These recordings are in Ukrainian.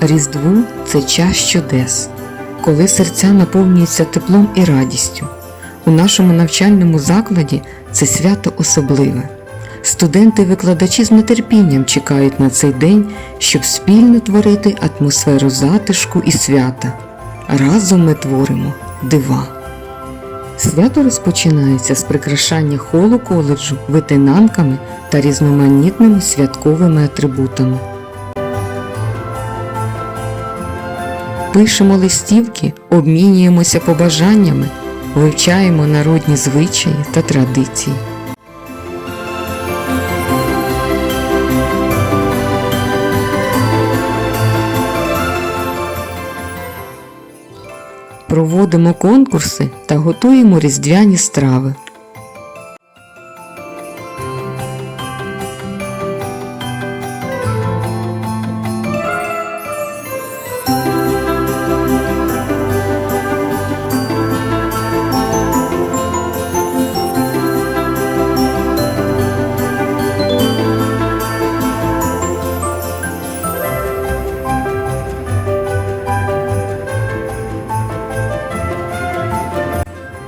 Різдво це час чудес, коли серця наповнюються теплом і радістю. У нашому навчальному закладі це свято особливе. Студенти і викладачі з нетерпінням чекають на цей день, щоб спільно творити атмосферу затишку і свята. Разом ми творимо дива. Свято розпочинається з прикрашання холу коледжу витинанками та різноманітними святковими атрибутами. Пишемо листівки, обмінюємося побажаннями, вивчаємо народні звичаї та традиції. Проводимо конкурси та готуємо різдвяні страви.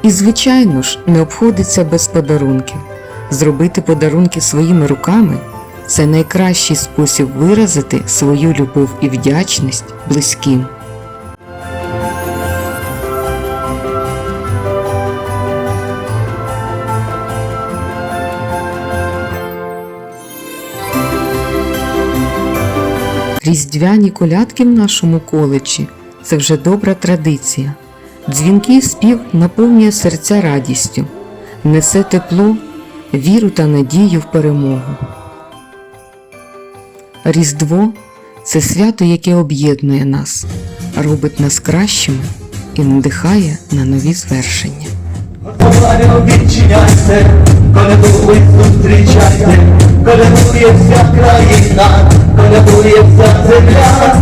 І, звичайно ж, не обходиться без подарунків. Зробити подарунки своїми руками це найкращий спосіб виразити свою любов і вдячність близьким. Різдвяні колядки в нашому коледжі це вже добра традиція. Дзвінкий спів наповнює серця радістю, несе тепло, віру та надію в перемогу. Різдво це свято, яке об'єднує нас, робить нас кращими і надихає на нові звершення. Колядує вся країна, колядує вся земля,